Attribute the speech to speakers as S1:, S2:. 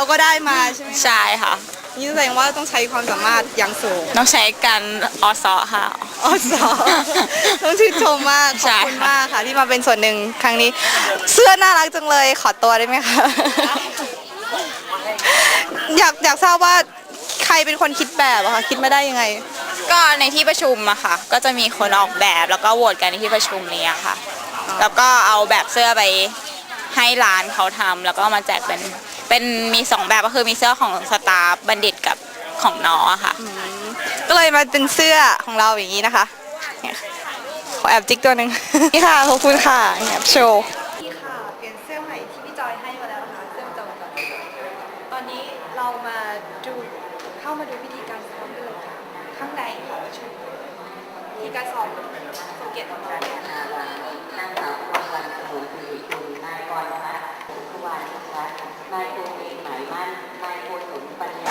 S1: เราก็ได้มาใช่ไหม
S2: ใช่ค่ะ
S1: นี่แสดงว่าต้องใช้ความสามารถอย่างสูง
S2: ต้องใช้กันอสอค่ะ
S1: อ๋อสอต้องชื่นชมมาก ข
S2: ใช่
S1: อบคุณมากค่ะที่มาเป็นส่วนหนึ่งครั้งนี้ เสื้อน่ารักจังเลยขอตัวได้ไหมคะ อยากอยากทราบว่าใครเป็นคนคิดแบบอะคะคิดมาได้ยังไง
S2: ก็ในที่ประชุมอะค่ะ ก็จะมีคนออกแบบแล้วก็โหวตกันในที่ประชุมนี้อะค่ะ แล้วก็เอาแบบเสื้อไปให้ร้านเขาทำแล้วก็เอามาแจกเป็น เป็นมีสองแบบก็คือมีเสื้อของสตาฟบัณฑิตกับของน้องอะค่ะ
S1: ก็เลยมาเป็นเสื้อของเราอย่างนี้นะคะเนี่ยขอแอบจิกตัวหนึ่ง นี่ค่ะขอบคุณค่ะแอบโชว์นี่ค่ะเปลี่ยนเสื้อใหม่ที่พี่จอยให้มาแล้วนะคะเสื้อประจำวันตอนนี้เรามาดูเข้ามาดูพิธีการซ้อมกันเลยค่ะข้างในค่ะประชุมพิธีการซ้อมสังเกตของเรา
S3: น compañía.